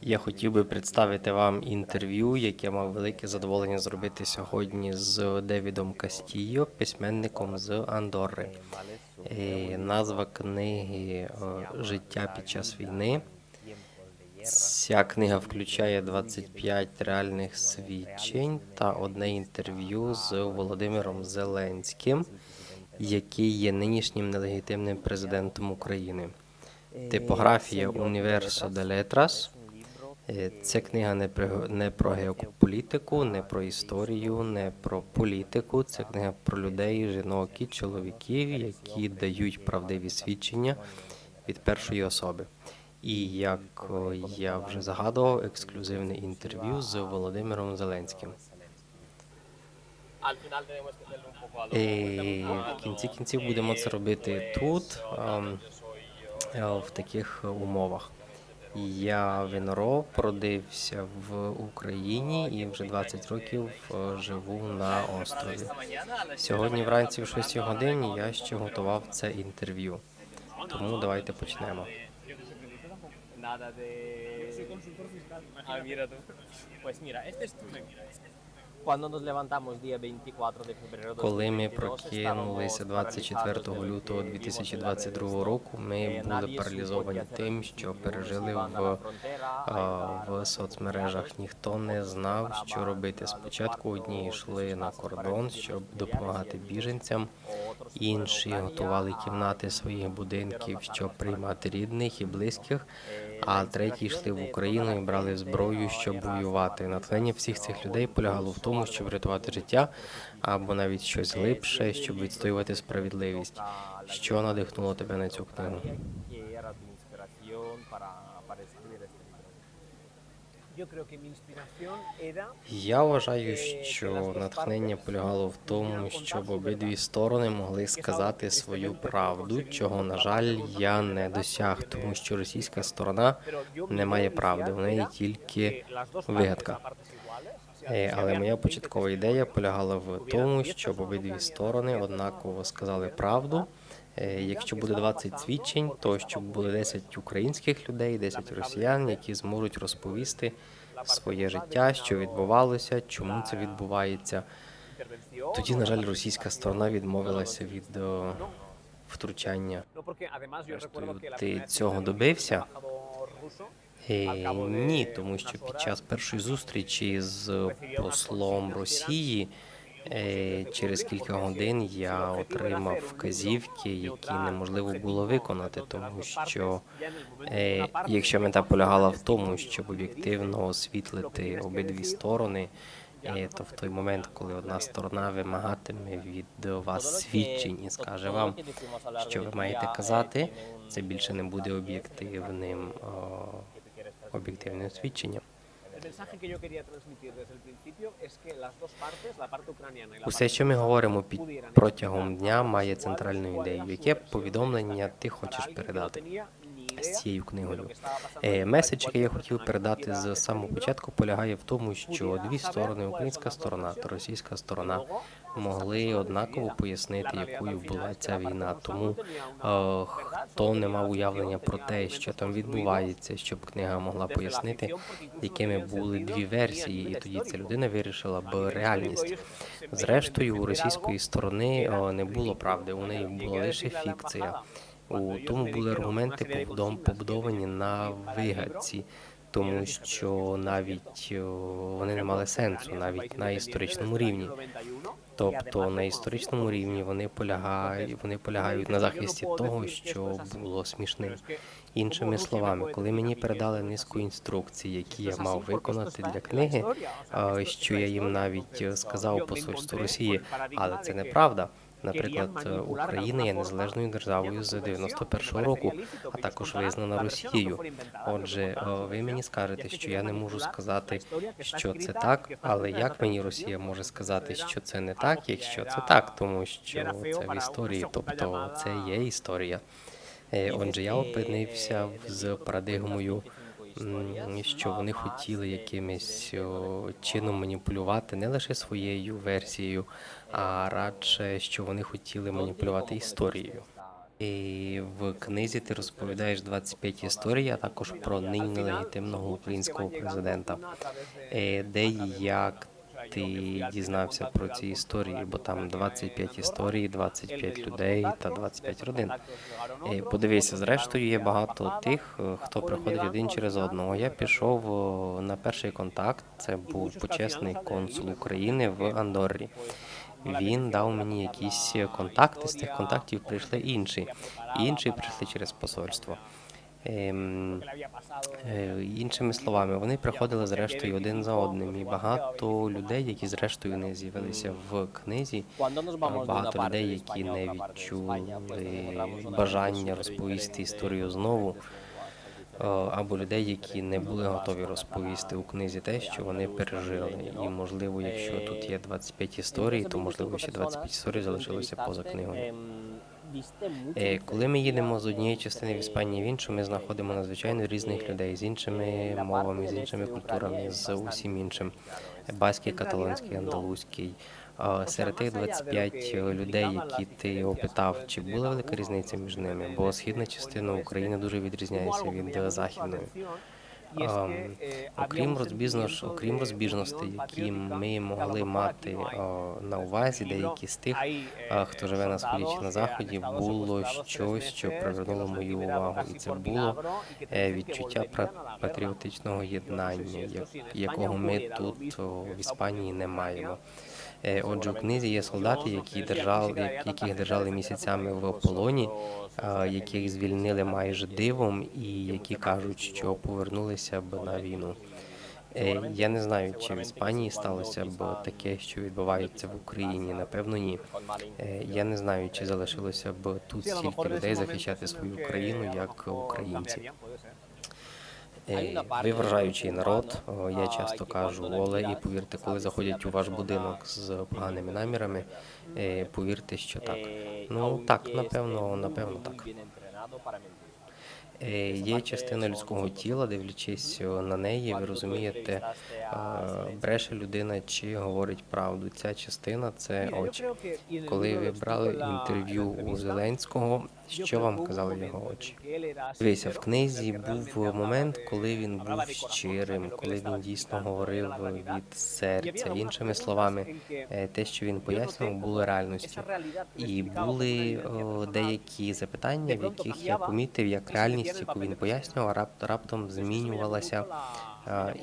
Я хотів би представити вам інтерв'ю, яке мав велике задоволення зробити сьогодні з Девідом Кастійо, письменником з Андорри. Е, Назва книги е, Життя під час війни. Ця книга включає 25 реальних свідчень та одне інтерв'ю з Володимиром Зеленським, який є нинішнім нелегітимним президентом України. Типографія Універсо де Летрас. Е, Це книга не про не про геополітику, не про історію, не про політику. Це книга про людей, жінок і чоловіків, які дають правдиві свідчення від першої особи. І як я вже загадував, ексклюзивне інтерв'ю з Володимиром Зеленським. І в кінці кінців будемо це робити тут, ем, е, в таких умовах. Я виноров, породився в Україні і вже 20 років е, живу на острові. Сьогодні вранці в 6 годині я ще готував це інтерв'ю. Тому давайте почнемо. Nada de. Ah, mira tú. Pues mira, este es tu nos levantamos día 24 de febrero Коли ми прокинулися estábamos 24 paralizados de lo лютого que vivimos en las 2022 року, ми були паралізовані тим, що пережили в в соцмережах. Ніхто не знав, що робити. Спочатку одні йшли на кордон, щоб допомагати біженцям. Інші готували кімнати своїх будинків, щоб приймати рідних і близьких. А треті йшли в Україну і брали зброю, щоб воювати. Натхнення всіх цих людей полягало в тому, щоб рятувати життя або навіть щось глибше, щоб відстоювати справедливість. Що надихнуло тебе на цю книгу? Я вважаю, що натхнення полягало в тому, щоб обидві сторони могли сказати свою правду, чого, на жаль, я не досяг, тому що російська сторона не має правди, в неї тільки вигадка. Е, Але моя початкова ідея полягала в тому, щоб обидві сторони однаково сказали правду. Е, Якщо буде 20 свідчень, то щоб були 10 українських людей, 10 росіян, які зможуть розповісти своє життя, що відбувалося, чому це відбувається. Тоді, на жаль, російська сторона відмовилася від втручання. la Ти цього добився? Е, Ні, тому що під час першої зустрічі з послом Росії через кілька годин я отримав вказівки, які неможливо було виконати, тому що е, якщо мета полягала в тому, щоб об'єктивно освітлити обидві сторони, е, то в той момент, коли одна сторона вимагатиме від вас свідчень і скаже вам, що ви маєте казати, це більше не буде об'єктивним об'єктивним свідченням. Усе, що ми говоримо під протягом дня, має центральну ідею. Яке повідомлення ти хочеш передати з цією книгою? Е, Меседж, який я хотів передати з самого початку, полягає в тому, що дві сторони, українська сторона та російська сторона, могли однаково пояснити, якою була ця війна. Тому е, хто не мав уявлення про те, що там відбувається, щоб книга могла пояснити, якими були дві версії, і тоді ця людина вирішила б реальність. Зрештою, у російської сторони о, не було правди, у неї була лише фікція. У тому були аргументи побудов- побудовані на вигадці, тому що навіть вони не мали сенсу, навіть на історичному рівні. Тобто на історичному рівні вони полягають, вони полягають на захисті того, що було смішним. Іншими словами, коли мені передали низку інструкцій, які я мав виконати для книги, що я їм навіть е, сказав посольству Росії, але це неправда. Наприклад, Україна є незалежною державою з 91-го року, а також визнана Росією. Отже, е, ви мені скажете, що я не можу сказати, що це так, але як мені Росія може сказати, що це не так, якщо це так, тому що це в історії, тобто це є історія. Е, Отже, я опинився з парадигмою, що вони хотіли якимось чином маніпулювати не лише своєю версією, а радше, що вони хотіли маніпулювати історією. І в книзі ти розповідаєш 25 історій, а також про нині нелегітимного українського президента. Е, Де і як ти дізнався про ці історії? Бо там 25 історій, 25 людей та 25 родин. Е, Подивися, зрештою є багато тих, хто приходить один через одного. Я пішов на перший контакт. Це був почесний консул України в Андоррі. Він дав мені якісь контакти. З тих контактів прийшли інші. І інші прийшли через посольство. Ем, е, іншими словами, вони приходили зрештою один за одним. І багато людей, які зрештою не з'явилися в книзі, vamos багато людей, які не відчули бажання розповісти історію знову. Е, або людей, які не були готові розповісти у книзі те, що вони пережили. І можливо, якщо тут є 25 історій, то можливо ще 25 історій залишилося поза книгою. Е, Коли ми їдемо з однієї частини в Іспанії в іншу, ми знаходимо надзвичайно різних людей з іншими мовами, з іншими культурами, з усім іншим. Баський, каталонський, андалузький. Серед тих 25 людей, які ти опитав, чи була велика різниця між ними? Бо східна частина України дуже відрізняється від е, західної. Ам, Окрім розбіжнош, окрім розбіжностей, які ми могли мати о, на увазі, деякі з тих, а, хто живе на сході чи на заході, було щось, що привернуло мою увагу, і це було е, відчуття патріотичного єднання, якого ми тут о, в Іспанії не маємо. Е, Отже, у книзі є солдати, які держали, яких держали місяцями в полоні, яких звільнили майже дивом, і які кажуть, що повернулися б на війну. Е, Я не знаю, чи в Іспанії сталося б таке, що відбувається в Україні. Напевно, ні. Е, Я не знаю, чи залишилося б тут стільки людей захищати свою країну, як українці. Е, Ви вражаючий народ. Я часто кажу, Оле, і повірте, коли заходять у ваш будинок з поганими намірами, е, повірте, що так. Ну так, напевно, напевно так. Е, Є частина людського тіла, дивлячись на неї, ви розумієте, бреше людина чи говорить правду. Ця частина це очі. Коли ви брали інтерв'ю у Зеленського, що вам казали його очі? Дивіться, в книзі був момент, коли він був щирим, коли він дійсно говорив від серця. Іншими словами, е, те, що він пояснював, було реальністю. І були о, деякі запитання, в яких я помітив, як реальність, яку він пояснював, рап, раптом змінювалася,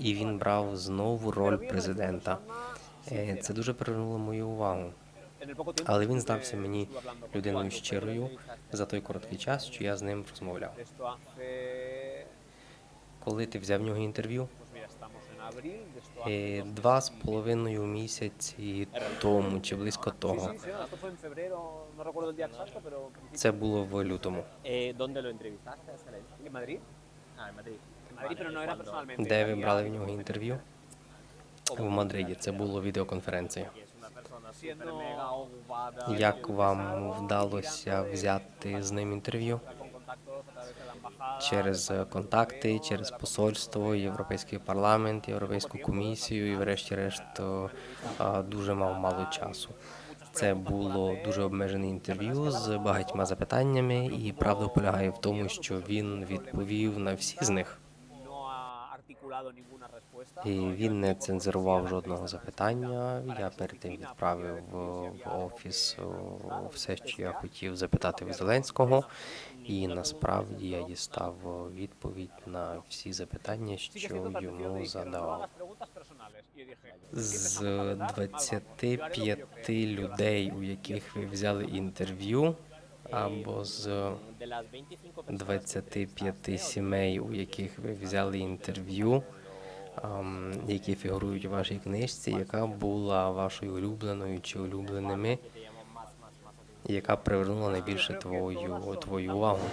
і він брав знову роль президента. Е, Це дуже привернуло мою увагу. Але він здався мені людиною щирою за той короткий час, що я з ним розмовляв. Коли ти взяв в нього інтерв'ю, Е, два з половиною місяці тому чи близько того. Це було в лютому. Personalmente. Де ви брали в нього інтерв'ю? В Мадриді. Це було відеоконференція. Як вам вдалося взяти з ним інтерв'ю? Через контакти, через посольство, Європейський парламент, Європейську комісію і, врешті-решт, е, дуже мав мало часу. Це було дуже обмежене інтерв'ю з багатьма запитаннями, і правда полягає в тому, що він відповів на всі з них. І він не цензурував жодного запитання. Я перед тим відправив в офіс все, що я хотів запитати в Зеленського. І насправді я дістав відповідь на всі запитання, що йому задавав. З 25 людей, у яких ви взяли інтерв'ю, або з De las 25 personas 25 сімей, у яких ви взяли інтерв'ю, які фігурують у вашій книжці, яка була вашою улюбленою чи улюбленими, яка привернула найбільше твою твою увагу.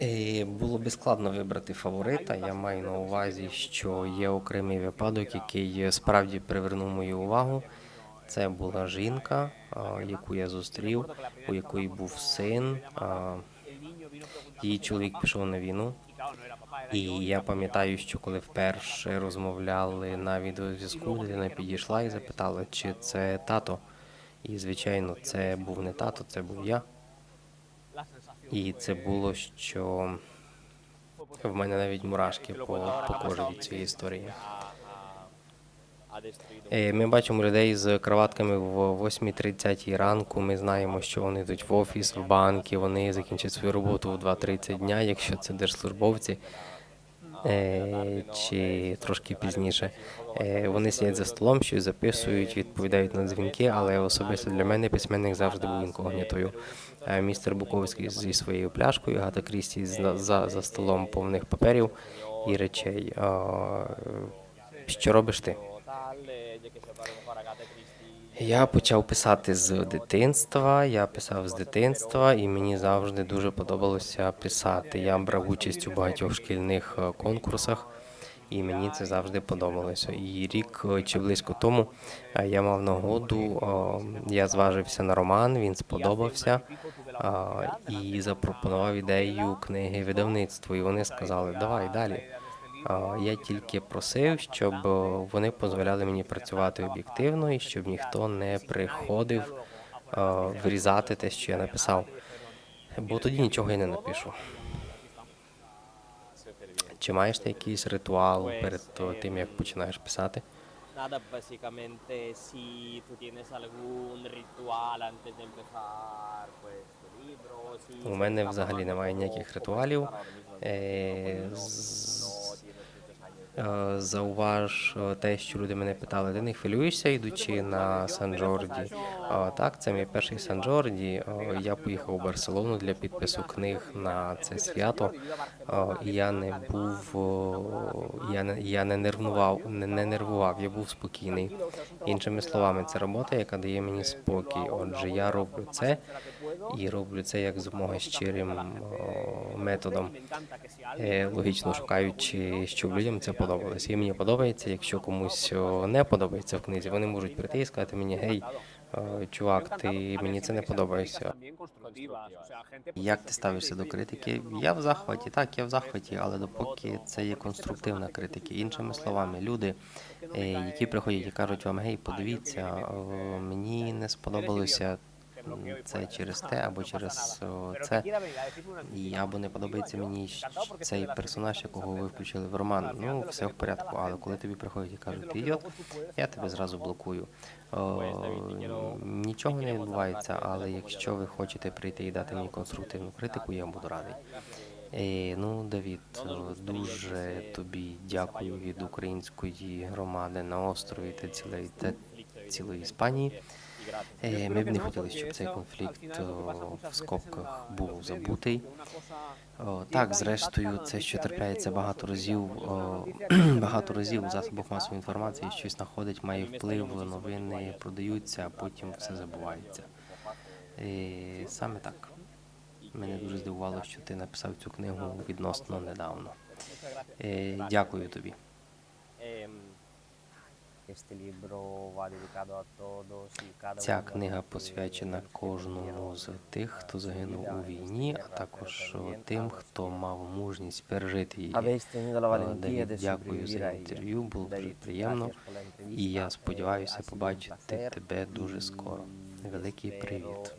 І було би складно вибрати фаворита. Я маю на увазі, що є окремий випадок, який справді привернув мою увагу. Це була жінка, яку я зустрів, у якої був син. Її чоловік пішов на війну. І я пам'ятаю, що коли вперше розмовляли на відеозв'язку, дитина підійшла і запитала, чи це тато. І, звичайно, це був не тато, це був я. І це було, що в мене навіть мурашки по, по кожі від цієї історії. Е, Ми бачимо людей з кроватками в 8.30 ранку. Ми знаємо, що вони йдуть в офіс, в банки, вони закінчать свою роботу в 2.30 дня, якщо це держслужбовці. Е, чи трошки пізніше. Е, Вони сидять за столом, щось записують, відповідають на дзвінки, але особисто для мене письменник завжди був інкогнітою. Е, Містер Буковський зі своєю пляшкою, Гата Крісті за, за, столом повних паперів і речей. Що робиш ти? Я почав писати з дитинства. Я писав з дитинства, і мені завжди дуже подобалося писати. Я брав участь у багатьох шкільних е, конкурсах, і мені це завжди подобалося. І рік е, чи близько тому е, я мав нагоду. Я зважився на роман, він сподобався. І запропонував ідею книги видавництву. І вони сказали, давай далі. Я тільки просив, щоб е, вони дозволяли мені працювати об'єктивно і щоб ніхто не приходив е, вирізати те, що я написав. Бо тоді нічого я не напишу. Чи маєш ти якийсь ритуал перед тим, як починаєш писати? Nada, básicamente si tú tienes algún ritual antes de empezar pues tu У мене взагалі немає ніяких ритуалів. Е, Зауваж е, те, що люди мене питали, ти не хвилюєшся, йдучи на Сан Джорді? Е, Так, це мій перший Сан Джорді. Е, Я поїхав у Барселону для підпису книг на це свято. Е, І я не був, я не, я не нервував, не, не нервував, я був спокійний. Іншими словами, це робота, яка дає мені спокій. Отже, я роблю це і роблю це як змога щирим методом. Е, Логічно шукаючи, щоб людям це подобалося. І мені подобається, якщо комусь не подобається в книзі, вони можуть прийти і сказати мені, гей, е, чувак, ти мені це не подобається. Як ти ставишся до критики? Я в захваті, так, я в захваті, але допоки це є конструктивна критика. Іншими словами, люди, е, які приходять і кажуть вам, гей, подивіться, мені не сподобалося це через те або через це. Або не подобається мені цей персонаж, якого ви включили в роман. Ну, все в порядку. Але коли тобі приходять і кажуть, ти я тебе зразу блокую. О, нічого не відбувається, але якщо ви хочете прийти і дати мені конструктивну критику, я буду радий. Е, ну, Давід, дуже тобі дякую від української громади на острові та цілої та цілої Іспанії. Е, Ми б не хотіли, щоб цей конфлікт о, в скобках був забутий. О, так, зрештою, це що трапляється багато разів. О, багато разів у засобах масової інформації щось знаходить, має вплив, новини продаються, а потім все забувається. І саме так. Мене дуже здивувало, що ти написав цю книгу відносно недавно. Е, Дякую тобі. Ця книга посвячена кожному з тих, хто загинув у війні, а також тим, хто мав мужність пережити її. Е, Давід, дякую за інтерв'ю, було дуже приємно. І я Eh, сподіваюся побачити тебе дуже скоро. Великий привіт.